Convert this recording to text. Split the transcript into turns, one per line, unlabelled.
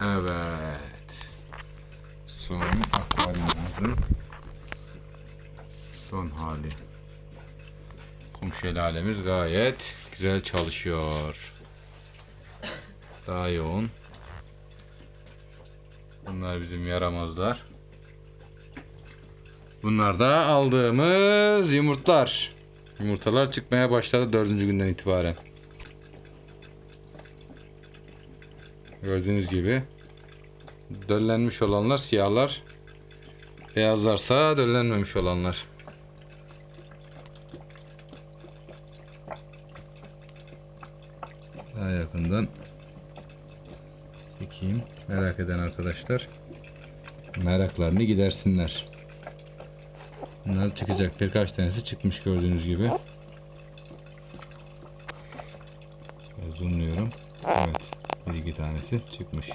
Evet. Son akvaryumumuzun son hali. Kum şelalemiz gayet güzel çalışıyor. Daha yoğun. Bunlar bizim yaramazlar. Bunlar da aldığımız yumurtlar. Yumurtalar çıkmaya başladı dördüncü günden itibaren. Gördüğünüz gibi döllenmiş olanlar siyahlar. Beyazlarsa döllenmemiş olanlar. Daha yakından çekeyim. Merak eden arkadaşlar meraklarını gidersinler. Bunlar çıkacak. Birkaç tanesi çıkmış gördüğünüz gibi. Zoomluyorum. Evet. İki tanesi çıkmış.